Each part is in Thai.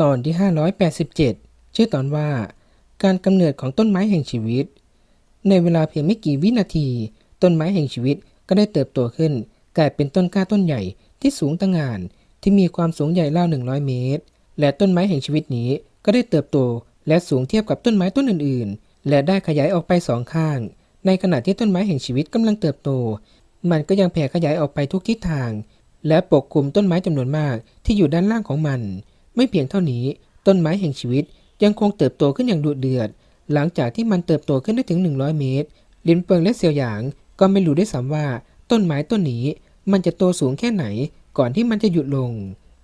ตอนที่ 587 ชื่อตอนว่า การกำเนิดของต้นไม้แห่งชีวิต ในเวลาเพียงไม่กี่วินาที ต้นไม้แห่งชีวิตก็ได้เติบโตขึ้น กลายเป็นต้นกล้าต้นใหญ่ที่สูงตะงานที่มีความสูงใหญ่ราว100 เมตร และต้นไม้แห่งชีวิตนี้ก็ได้เติบโตและสูงเทียบกับต้นไม้ต้นอื่น ๆ และได้ขยายออกไปสองข้าง ในขณะที่ต้นไม้แห่งชีวิตกำลังเติบโต มันก็ยังแผ่ขยายออกไปทุกทิศทาง และปกคลุมต้นไม้จำนวนมากที่อยู่ด้านล่างของมัน ไม่เพียงเท่านี้ ต้นไม้แห่งชีวิตยังคงเติบโตขึ้นอย่างดุเดือด หลังจากที่มันเติบโตขึ้นได้ถึง 100 เมตร ลินเปิงและเซียวหยาง ก็ไม่รู้ได้วยซ้ำว่า ต้นไม้ต้นนี้มันจะโตสูงแค่ไหน ก่อนที่มันจะหยุดลง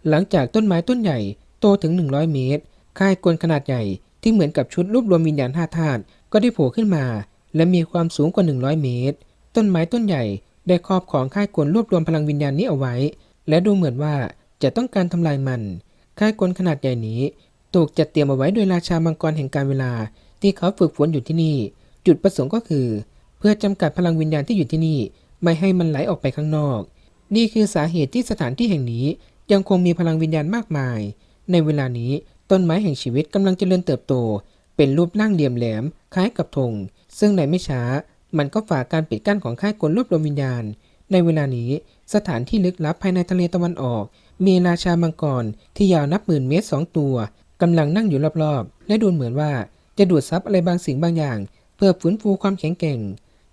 หลังจากต้นไม้ต้นใหญ่โตถึง 100 เมตร ค่ายกลขนาดใหญ่ที่เหมือนกับชุดรวบรวมวิญญาณห้าธาตุก็ได้โผล่ขึ้นมา และมีความสูงกว่า 100 เมตร ต้นไม้ต้นใหญ่ได้ครอบของค่ายกลรวบรวมพลังวิญญาณนี้เอาไว้ และดูเหมือนว่าจะต้องการทำลายมัน ค่ายกลขนาดใหญ่นี้ ถูกจัดเตรียมเอาไว้โดยราชามังกรแห่งการเวลา ที่เขาฝึกฝนอยู่ที่นี่ จุดประสงค์ก็คือ เพื่อจำกัดพลังวิญญาณที่อยู่ที่นี่ ไม่ให้มันไหลออกไปข้างนอก นี่คือสาเหตุที่สถานที่แห่งนี้ยังคงมีพลังวิญญาณมากมาย ในเวลานี้ต้นไม้แห่งชีวิตกำลังเจริญเติบโต เป็นรูปร่างเหลี่ยมแหลม คล้ายกับธงซึ่งในไม่ช้ามันก็ฝ่าการปิดกั้นของค่ายกลรวบรวมวิญญาณ ในเวลานี้สถานที่ลึกลับภายในทะเลตะวันออก มีราชามังกรที่ยาวนับหมื่นเมตรสองตัวกำลังนั่งอยู่รอบๆ และดูเหมือนว่าจะดูดซับอะไรบางสิ่งบางอย่าง เพื่อฟื้นฟูความแข็งแกร่ง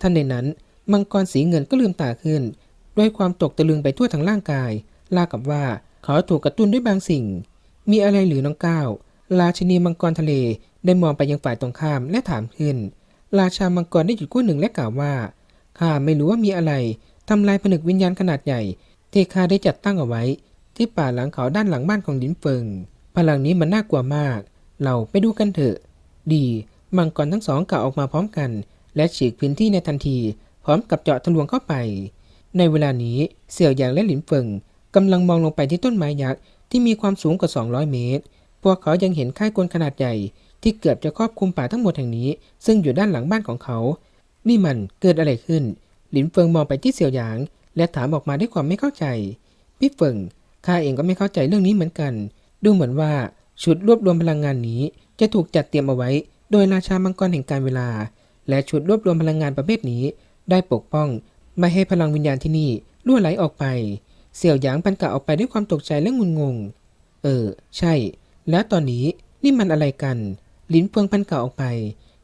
ท่านในนั้น มังกรสีเงินก็ลืมตาขึ้น ด้วยความตกตะลึงไปทั่วทั้งร่างกายลากับว่าเขาถูกกระตุ้นด้วยบางสิ่ง มีอะไรหรือน้องก้าวราชินีมังกรทะเลได้มองไปยังฝ่ายตรงข้ามและถามขึ้น ราชามังกรได้หยุดกู้หนึ่งและกล่าวว่าข้าไม่รู้ว่ามีอะไร ทำลายผนึกวิญญาณขนาดใหญ่ที่ข้าได้จัดตั้งเอาไว้ ที่ป่าหลังเขาด้านหลังบ้านของลินเฟิง พลังนี้มันน่ากลัวมาก เราไปดูกันเถอะ ดีมังกรทั้งสองกล่าวออกมาพร้อมกัน และฉีกพื้นที่ในทันที พร้อมกับเจาะทะลวงเข้าไป ในเวลานี้เสี่ยวหยางและหลินเฟิงกำลังมองลงไปที่ต้นไม้ยักษ์ที่มีความสูงกว่า 200 เมตร พวกเขายังเห็นค่ายกลขนาดใหญ่ ที่เกือบจะครอบคลุมป่าทั้งหมดแห่งนี้ ซึ่งอยู่ด้านหลังบ้านของเขา นี่มันเกิดอะไรขึ้น หลินเฟิงมองไปที่เสี่ยวหยาง และถามออกมาด้วยความไม่เข้าใจ พี่เฟิงข้าเองก็ไม่เข้าใจเรื่องนี้เหมือนกัน ดูเหมือนว่าชุดรวบรวมพลังงานนี้จะถูกจัดเตรียมเอาไว้ โดยราชามังกรแห่งการเวลา และชุดรวบรวมพลังงานประเภทนี้ ได้ปกป้อง ไม่ให้พลังวิญญาณที่นี่ล่วไหลออกไป เสี่ยวหยางพันกะออกไปด้วยความตกใจและงุนงง เออ ใช่ แล้วตอนนี้นี่มันอะไรกัน ลิ้นเฟืองพันกะออกไป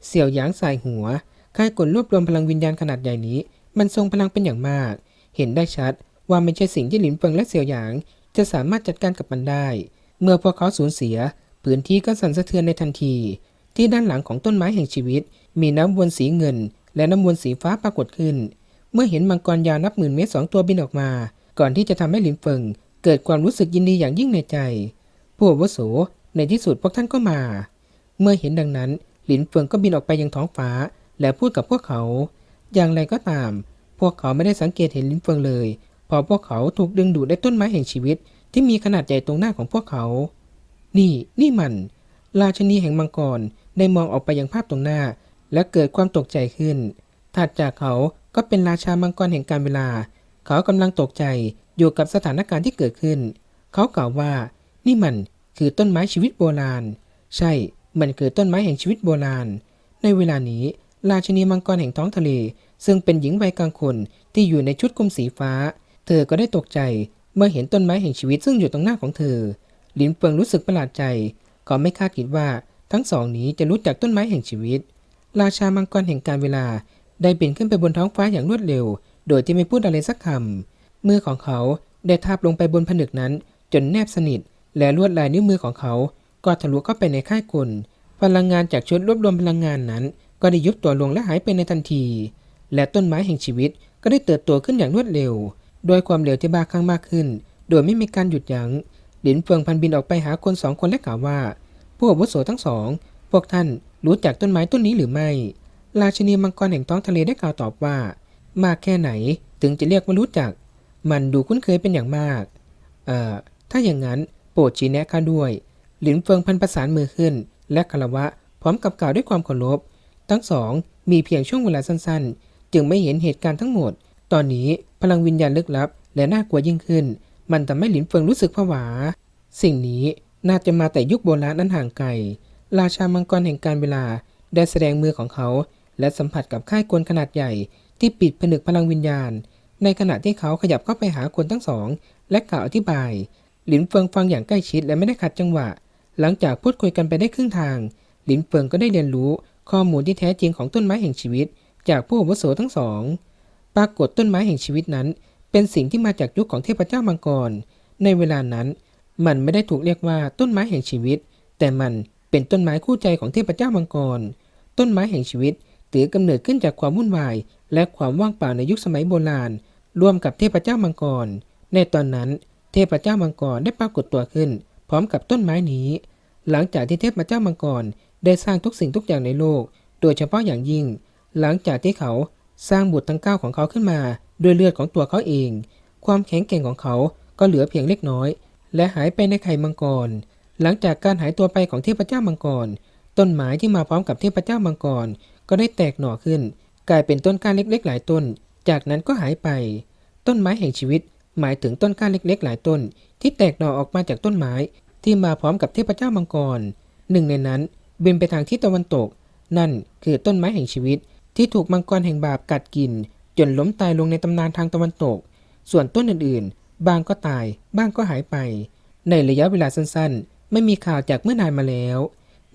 เสี่ยวหยางสายหัวค่ายกลรวบรวมพลังวิญญาณขนาดใหญ่นี้ มันทรงพลังเป็นอย่างมาก เห็นได้ชัดว่าไม่ใช่สิ่งที่หลินเฟิงและเสี่ยวหยาง จะสามารถจัดการกับมันได้ เมื่อพวกเขาสูญเสีย พื้นที่ก็สั่นสะเทือนในทันที ที่ด้านหลังของต้นไม้แห่งชีวิต มีน้ำวนสีเงิน และน้ำวนสีฟ้าปรากฏขึ้น เมื่อเห็นมังกรยาวนับหมื่นเมตรสองตัวบินออกมา ก่อนที่จะทำให้หลินเฟิงเกิดความรู้สึกยินดีอย่างยิ่งในใจ ผู้อวุโสในที่สุดพวกท่านก็มา เมื่อเห็นดังนั้นหลินเฟิงก็บินออกไปยังท้องฟ้า และพูดกับพวกเขา อย่างไรก็ตาม พวกเขาไม่ได้สังเกตเห็นลิ้นเฟิงเลย พอพวกเขาถูกดึงดูดด้วยต้นไม้แห่งชีวิต ที่มีขนาดใหญ่ตรงหน้าของพวกเขา นี่ นี่มัน ราชนีแห่งมังกรได้มองออกไปยังภาพตรงหน้า และเกิดความตกใจขึ้น ถัดจากเขาก็เป็นราชามังกรแห่งการเวลา เขากำลังตกใจอยู่กับสถานการณ์ที่เกิดขึ้น เขากล่าวว่า นี่มันคือต้นไม้ชีวิตโบราณ ใช่ มันคือต้นไม้แห่งชีวิตโบราณ ในเวลานี้ ราชินีมังกรแห่งท้องทะเล ซึ่งเป็นหญิงวัยกลางคนที่อยู่ในชุดคลุมสีฟ้า เธอก็ได้ตกใจเมื่อเห็นต้นไม้แห่งชีวิตซึ่งอยู่ตรงหน้าของเธอ หลินเฟิงรู้สึกประหลาดใจเขาไม่คาดคิดว่าทั้งสองนี้จะรู้จักต้นไม้แห่งชีวิต ราชามังกรแห่งการเวลา ได้บินขึ้นไปบนท้องฟ้าอย่างรวดเร็ว โดยที่ไม่พูดอะไรสักคำมือของเขาได้ทาบลงไปบนผนึกนั้น จนแนบสนิท และลวดลายนิ้วมือของเขา ก็ทะลุเข้าไปในค่ายกลพลังงานจากชุดรวบรวมพลังงานนั้น ก็ได้ยุบตัวลงและหายไปในทันที และต้นไม้แห่งชีวิตก็ได้เติบโตขึ้นอย่างรวดเร็ว โดยความเร็วที่บ้าคลั่งมากขึ้น โดยไม่มีการหยุดยัง้งหลินเฟืองพันบินออกไปหาคนสองคนและกล่าวว่า ผู้อาวุโสทั้งสอง พวกท่านรู้จักต้นไม้ต้นนี้หรือไม่ ราชินีมังกรแห่งท้องทะเลได้กล่าวตอบว่า มากแค่ไหนถึงจะเรียกว่ารู้จัก มันดูคุ้นเคยเป็นอย่างมาก เอ่อ ถ้าอย่างนั้นโปรดชี้แนะข้าด้วย หลินเฟิงพันประสานมือขึ้น และคารวะพร้อมกับกล่าวด้วยความเคารพ ทั้งสองมีเพียงช่วงเวลาสั้นๆ จึงไม่เห็นเหตุการณ์ทั้งหมด ตอนนี้พลังวิญญาณลึกลับ และน่ากลัวยิ่งขึ้น มันทำให้หลินเฟิงรู้สึกผวา สิ่งนี้น่าจะมาแต่ยุคโบราณนั้นห่างไกล ราชามังกรแห่งการเวลาได้แสดงมือของเขา และสัมผัสกับค่ายกลขนาดใหญ่ ที่ปิดผนึกพลังวิญญาณ ในขณะที่เขาขยับเข้าไปหาคนทั้งสอง และกล่าวอธิบาย หลินเฟิงฟังอย่างใกล้ชิดและไม่ได้ขัดจังหวะ หลังจากพูดคุยกันไปได้ครึ่งทาง หลินเฟิงก็ได้เรียนรู้ ข้อมูลที่แท้จริงของต้นไม้แห่งชีวิต จากผู้อาวุโสทั้งสอง ปรากฏต้นไม้แห่งชีวิตนั้น เป็นสิ่งที่มาจากยุคของเทพเจ้ามังกร ในเวลานั้น มันไม่ได้ถูกเรียกว่าต้นไม้แห่งชีวิต แต่มันเป็นต้นไม้คู่ใจของเทพเจ้ามังกร ต้นไม้แห่งชีวิตถือกำเนิดขึ้นจากความวุ่นวาย และความว่างเปล่าในยุคสมัยโบราณร่วมกับเทพเจ้ามังกร ในตอนนั้น เทพเจ้ามังกรได้ปรากฏตัวขึ้น พร้อมกับต้นไม้นี้ หลังจากที่เทพเจ้ามังกร ได้สร้างทุกสิ่งทุกอย่างในโลก โดยเฉพาะอย่างยิ่ง หลังจากที่เขาสร้างบุตรทั้งเก้าของเขาขึ้นมาด้วยเลือดของตัวเขาเอง ความแข็งแกร่งของเขาก็เหลือเพียงเล็กน้อย และหายไปในไข่มังกร หลังจากการหายตัวไปของเทพเจ้ามังกร ต้นไม้ที่มาพร้อมกับเทพเจ้ามังกร ก็ได้แตกหน่อขึ้น กลายเป็นต้นกล้าเล็ก ๆ หลายต้น จากนั้นก็หายไป ต้นไม้แห่งชีวิต หมายถึงต้นกล้าเล็ก ๆ หลายต้น ที่แตกหน่อออกมาจากต้นไม้ที่มาพร้อมกับเทพเจ้ามังกร หนึ่งในนั้น บินไปทางทิศตะวันตก นั่นคือต้นไม้แห่งชีวิต ที่ถูกมังกรแห่งบาปกัดกิน จนล้มตายลงในตำนานทางตะวันตก ส่วนต้นอื่นๆ บางก็ตาย บ้างก็หายไป ในระยะเวลาสั้นๆ ไม่มีข่าวจากเมื่อนานมาแล้ว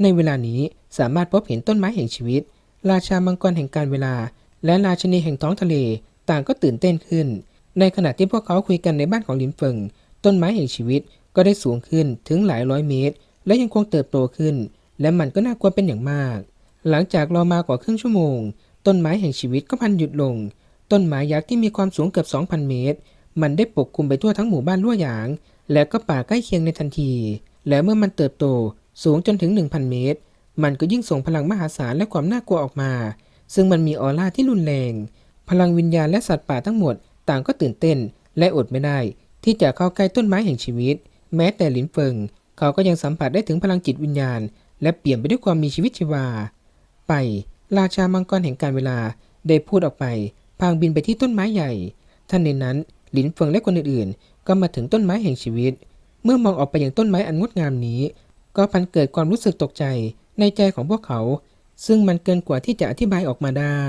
ในเวลานี้สามารถพบเห็นต้นไม้แห่งชีวิต ราชามังกรแห่งการเวลา และราชนีแห่งท้องทะเล ต่างก็ตื่นเต้นขึ้น ในขณะที่พวกเขาคุยกันในบ้านของลินเฟิงต้นไม้แห่งชีวิตก็ได้สูงขึ้นถึงหลายร้อยเมตร และยังคงเติบโตขึ้น และมันก็น่ากลัวเป็นอย่างมาก หลังจากรอมากว่าครึ่งชั่วโมง ต้นไม้แห่งชีวิตก็พันหยุดลง ต้นไม้ยักษ์ที่มีความสูงเกือบ 2,000 เมตร มันได้ปกคลุมไปทั่วทั้งหมู่บ้านลั่วหยาง และก็ป่าใกล้เคียงในทันที และเมื่อมันเติบโตสูงจนถึง 1,000 เมตร มันก็ยิ่งส่งพลังมหาศาลและความน่ากลัวออกมา ซึ่งมันมีออร่าที่รุนแรง พลังวิญญาณและสัตว์ป่าทั้งหมด ต่างก็ตื่นเต้น และอดไม่ได้ ที่จะเข้าใกล้ต้นไม้แห่งชีวิต แม้แต่หลินเฟิง เขาก็ยังสัมผัสได้ถึงพลังจิตวิญญาณ และเปลี่ยนไปด้วยความมีชีวิตชีวา ไปราชามังกรแห่งการเวลาได้พูดออกไป พางบินไปที่ต้นไม้ใหญ่ ท่านในนั้นหลินเฟิงและคนอื่นๆ ก็มาถึงต้นไม้แห่งชีวิต เมื่อมองออกไปอย่างต้นไม้อันงดงามนี้ ก็พันเกิดความรู้สึกตกใจในใจของพวกเขา ซึ่งมันเกินกว่าที่จะอธิบายออกมาได้